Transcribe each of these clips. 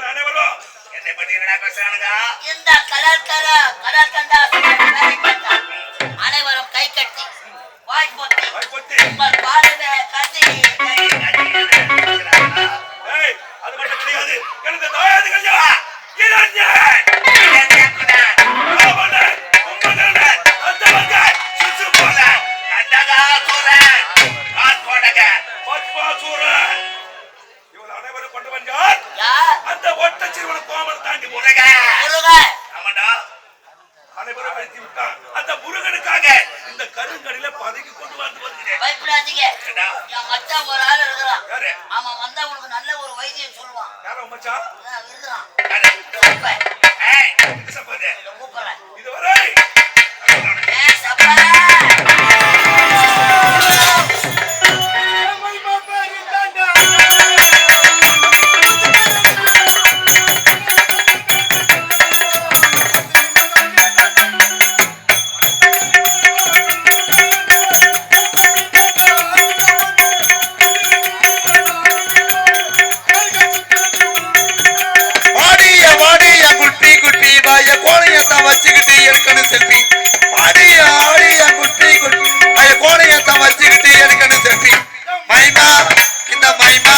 என்னை பத்தி என்னடா பேசுறானுங்க? இந்த கடல் கர கடல் கண்டா வேலை கண்டா. அனைவரும் கை கட்டி வாய் பொத்தி. வாய் பொத்தி. உங்கள் பாடுவே கதி ஏய், அது மட்டும் கிடையாது. எனக்கு தாயாது கல்யா கருங்கடில பதவி கொண்டு வந்து வருகிறேன். பயப்படாதீங்க? என் மச்சான் ஒரு ஆள் இருக்கிறான். அவன் வந்தா உனக்கு நல்ல ஒரு வைத்தியம் சொல்லுவான். யாரோ மச்சான்? இருக்கிறான். செல்வி செல்ஃபி வாடிய ஆடிய குட்டி குட்டி. வச்சுக்கிட்டு எடுக்கணும் செல்வி மைமா இந்த மைமா.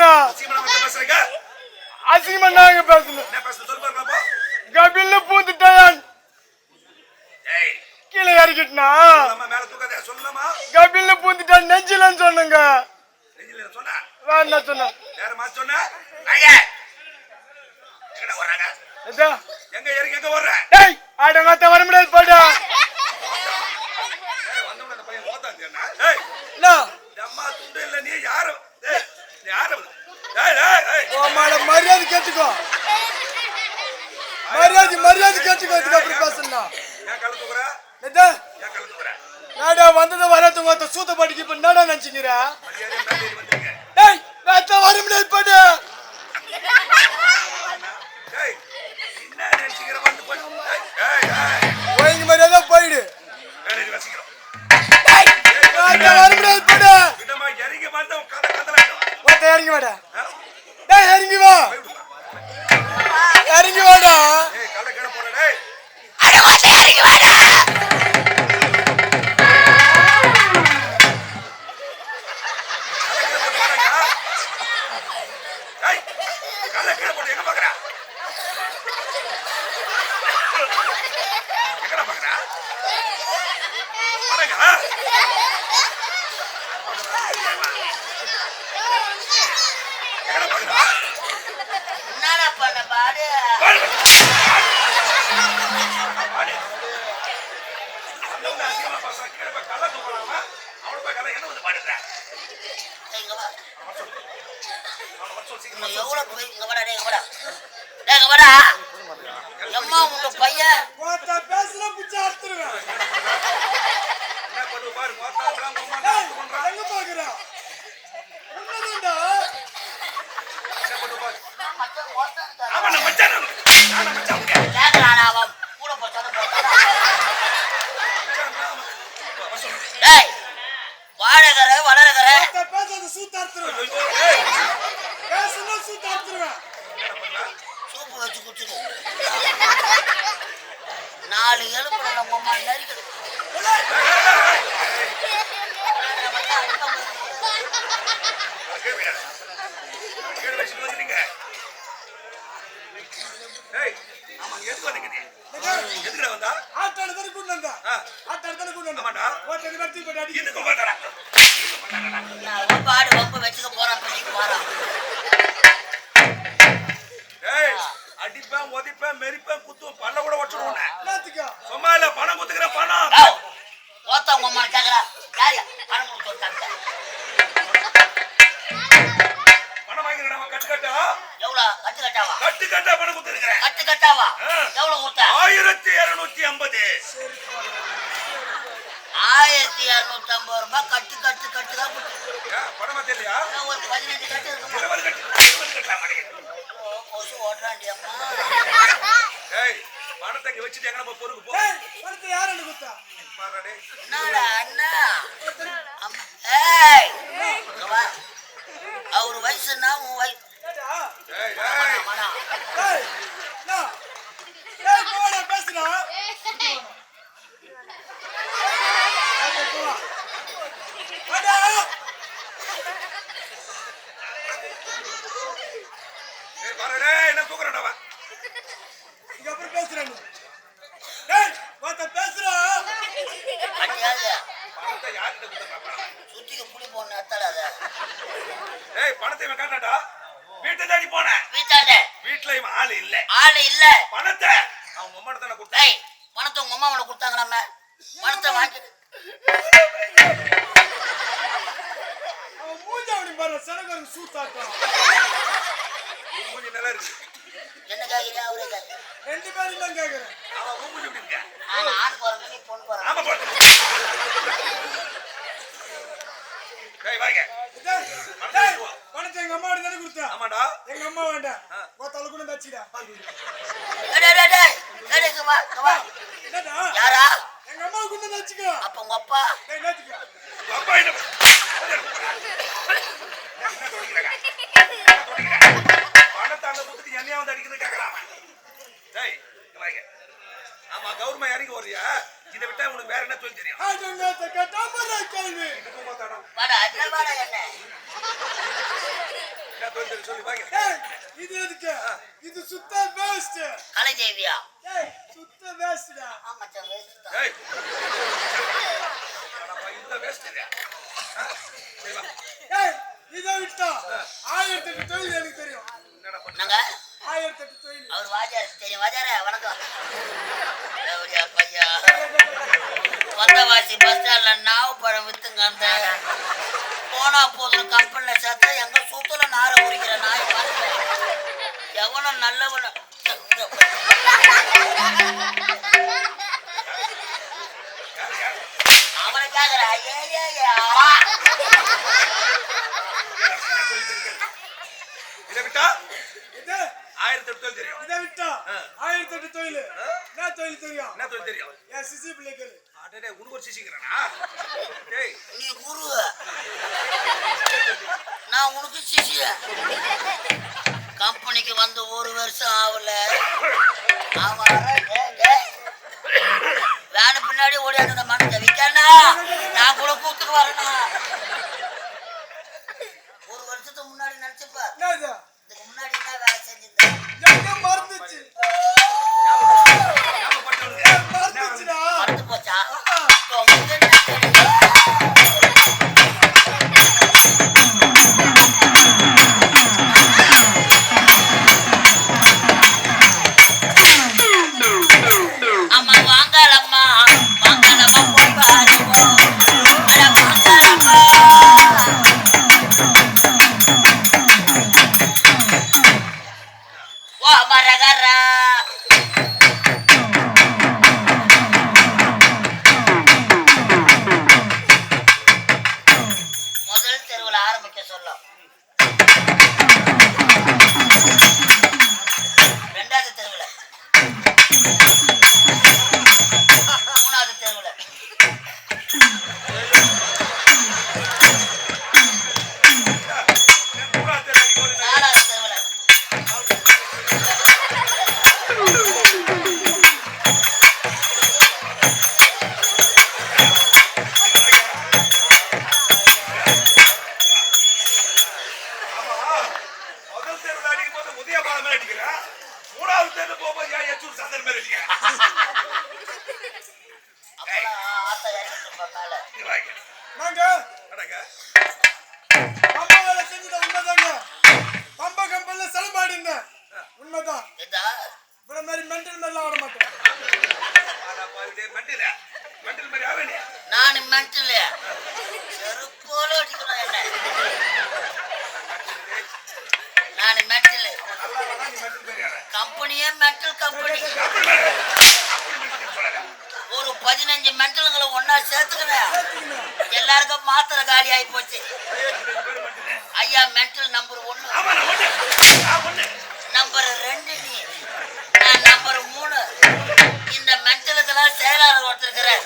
பேசுறீங்க? அசிங்கமா நாங்க பேசணும். கபில்ல பூந்துட்டான் ஏய், கீழே இறக்கிட்டனா? கபில்ல பூந்துட்டான் நெஞ்சிலன்னு சொன்னங்க? வேற என்ன சொன்ன? எங்க ஏறி எங்க வர்ற? டேய் ஆடங்காத்த வர முடியாது போடா அந்த பையன் ஓத்தாந்து என்ன? ஏய், அம்மா துண்டு இல்ல, நீ யாரு? உமாட மரியாதை கேட்டுக்கோ. மரியாதை மரியாதை கேட்டுக்கோ இதுக்கு அப்புறம் பேசணும்? நாடா வந்தது வராதவங்க ஒருத்த சூத்த படிக்க இப்ப என்னடா நினைச்சுக்கிற? மரியாதையா மேல ஏறி வந்துருங்க. டேய் நான் வர முடியாது ஏய், கல்லை கீழே போட்டு எங்க பார்க்கற? எங்கடா பார்க்கற? வாடங்க. எங்கடா பார்க்கற? என்னடா பண்ண பாடு வாடு. வாடு. வந்தவங்க அசிங்கமா பேசுறாங்க. கீழே போய் கல்லை தூக்கலாமா? அவனை போய் கல்லை என்ன வந்து பாடுற? இங்க வா அவனை வர சொல்லு. அவனை வர சொல்லு, சீக்கிரமா நீ சொல்லு. எவ்வளவு போய் இங்க வாடா டேய் இங்க வாடா டேய் இங்க வாடா எம்மா உங்க பையன் ஒருத்த பேசுனா பிச்சை அறுத்துருவேன் என்ன பண்ணுவ பாரு, மொத்தம் உங்க அம்மா என்ன பண்றா? எங்க பாக்குற உண்மைதான்டா என்ன பண்ணுவ பாரு. மச்சான் ஓட்டம் தர ஆமா, நான் மச்சான் நான். மச்சான்? கேக்குறானா அவன் கூட போச்சாலும். டேய் வாடகர வளரகர ஒருத்த பேசாத சூத்த அறுத்துருவேன் ஐயோ, ஏய், பேசுனா சூத்த அறுத்துருவேன் என்ன பண்ற? சூப்பு வச்சு குடிச்சிடு நாலு எலும்புல நம்ம வைடா. கீழே வச்சுட்டு வந்துட்டீங்க. ஏய், ஆமா, எதுக்கு வந்தீங்க நீ? எதுக்குடா வந்தா? ஆட்டாடு தானே வந்தா? ஆட்டாடு தானே கொண்டு வந்தா? ஆமாடா. ஒருத்தர் வெட்டி போட்டு அடி இதுக்கு வச்சுக்க போறான் ஏய், அடிப்பேன், உதைப்பேன், மெரிப்பேன், குத்துவேன், பல்ல கூட. என்னத்துக்கா? சும்மா இல்ல, பணம் குத்துக்கிற பணம். ஓத்த உங்க அம்மா கேக்குறா. யாரு? பணம் கொடுத்து பணம் வாங்கிக்கிறேன் எவ்வளவு கட்டு கட்டாவா கட்டு கட்டா பணம் கொடுத்துருக்கிறேன் கட்டு கட்டாவா. எவ்வளவு கொடுத்த ஆயிரத்தி இருநூத்தி ஐம்பது ஆயிரத்தி இருநூத்தி ஐம்பது ரூபாய் கட்டு கட்டு கட்டு தான் ஒரு பதினஞ்சு கட்டு கொசு ஏய் பணத்தை வச்சுட்டு எங்க நம்ம பொறுக்கு போ. ஏய், பணத்தை யாருன்னு கொடுத்தா? மாறாடே. என்னடா அண்ணா. ஏய். அவர் வயசுன்னா உன் வயசு ஏடா? ஏய் ஏய் மனா ஏய், என்ன? ஏய், போடா, பேசுடா. ஓகே, போலாம். வாடா. ஏய் மாறாடே என்ன தூக்குறடா அவன் இங்க அப்புறம் பேசுறேன் நீ. ஏய், ஒருத்தன் பேசுறா. அடியாது பணத்தை யார்கிட்ட கொடுத்தா சுத்திக்கு புளி போடணும் எத்தடாத ஏய் பணத்தை இவன் காட்டாடா வீட்டை தேடி போனேன் வீட்டாண்ட வீட்டுல இவன் ஆளு இல்ல. பணத்தை அவன் உம்மட தானே கொடுத்தேன். ஏய் பணத்தை உங்க அம்மா உனக்கு கொடுத்தாங்க நம்ம பணத்தை வாங்கி அவன் மூஞ்ச அப்படி பாரு, சனகாரன் சூத்தாட்டம். மூஞ்சி நல்லா இருக்கு. என்ன அவரே ரெண்டு பேரும் தான் கேக்குறேன் அவன் உன் மூஞ்சி எப்படி இருக்க? நான் ஆண் போறேன் நீ பொண்ணு போறேன் ஆமா வாங்க. டேய், பணத்தை எங்க அம்மா தானே கொடுத்தா ஆமாடா. எங்க அம்மா வேண்டாம். ஒருத்தவளை கூட தச்சுடா யாரா? எங்க அம்மா கூட தச்சுக்கோ அப்ப உங்க அப்பா? டேய் நேத்துக்கோ உங்க அப்பா என்ன? பணத்தை அங்க கொடுத்துட்டு என்னையா வந்து அடிக்கிறது அவன். டேய். ஆமா கௌரவமா இறங்கி வர்றியா இதை விட்டா உனக்கு வேற என்ன தொழில் தெரியும்? கேள்வி. என்ன சொல்லி டேய் இது எதுக்கு? இது சுத்த வேஸ்ட் கலை தேவியா சுத்த வேஸ்ட்டா ஆமா சார் waste தான். ஏய். இந்த வேஸ்ட் இதை. விட்டா? ஆயிரத்தி எட்டு தொழில் எனக்கு தெரியும். என்னங்க? ஆயிரத்தி எட்டு தொழில். அவர் வாஜார் தெரியும் வாஜார வணக்கம். பையா வந்தவாசி பஸ் ஸ்டாண்ட்ல நாவு பழம் வித்துங்க அந்த போனா போதும் கம்பெனில சேர்த்தா எங்க சுத்துல நார உரிக்கிற நாய் பாருங்க. எவனும் நல்லவன யாரு யாரு அவனை கேக்குற ஏ ஏ ஏ இதை விட்டா? இது ஆயிரத்தி எட்டு தொழில் தெரியும். இதை விட்டா. ஆயிரத்தி எட்டு தொழில்? என்ன தொழில் தெரியும்? என்ன தொழில் தெரியும்? என் சிசி பிள்ளைகள் அடடே உனக்கு ஒரு சிசிங்கிறானா டேய். நீ குரு. நான் உனக்கு சிசிய. ஒரு வருஷம் ஆகல. வேலை வேனு பின்னாடி ஓடியாந்து இந்த மனத்தை நான் கூட கூத்துக்கு வரணும் உண்மைதான் இவ்வளவு மாதிரி ஆட மாட்டேன். மெண்டலா? மெண்டல் செருப்போல என்ன? நான் அவன் கம்பெனியே மென்டல் கம்பெனி. ஒரு பதினஞ்சு மென்டலுங்களை ஒன்னா சேர்த்துக்கிறேன். எல்லாருக்கும் மாத்திரை காலி ஆகி போச்சு. ஐயா மென்டல் நம்பர் ஒன்னு நம்பர் ரெண்டு நீ. நான் நம்பர் மூணு. இந்த மென்டலுக்கெல்லாம் செயலாளர் ஒருத்தர் இருக்கிறார்.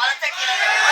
மலத்தக்கி மலத்தக்கி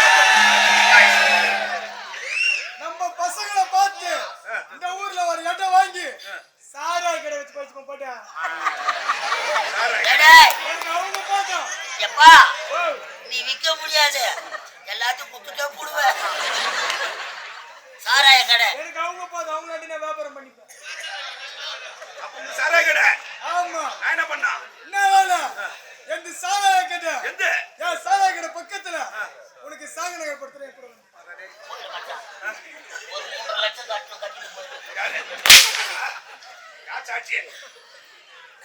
யார் சாட்சி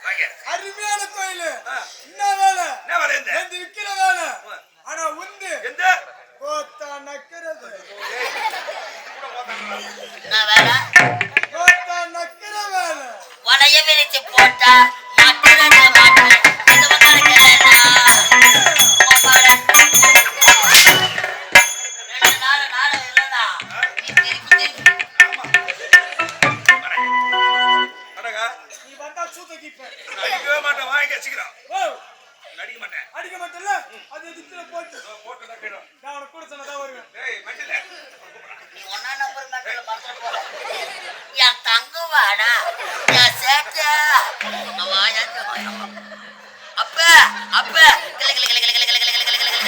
வாங்க அருமையான கோயில். என்ன வேலை? என்ன வேலை? எந்த விக்கிற வேலை ஆனா உந்து எந்த? கோத்தா நக்கிறது. தூக்கிப்பேன் அடிக்கவே மாட்டேன் வாய் மாட்டேன் அடிக்க மாட்டேன்ல அது போட்டு போட்டு வருவேன் டேய் மச்சல நீ ஒண்ணா யா தங்க வாடா யா சேட்டா வாயா அப்ப அப்ப கிள கிள கிள கிள கிள கிள கிள கிள கிள கிள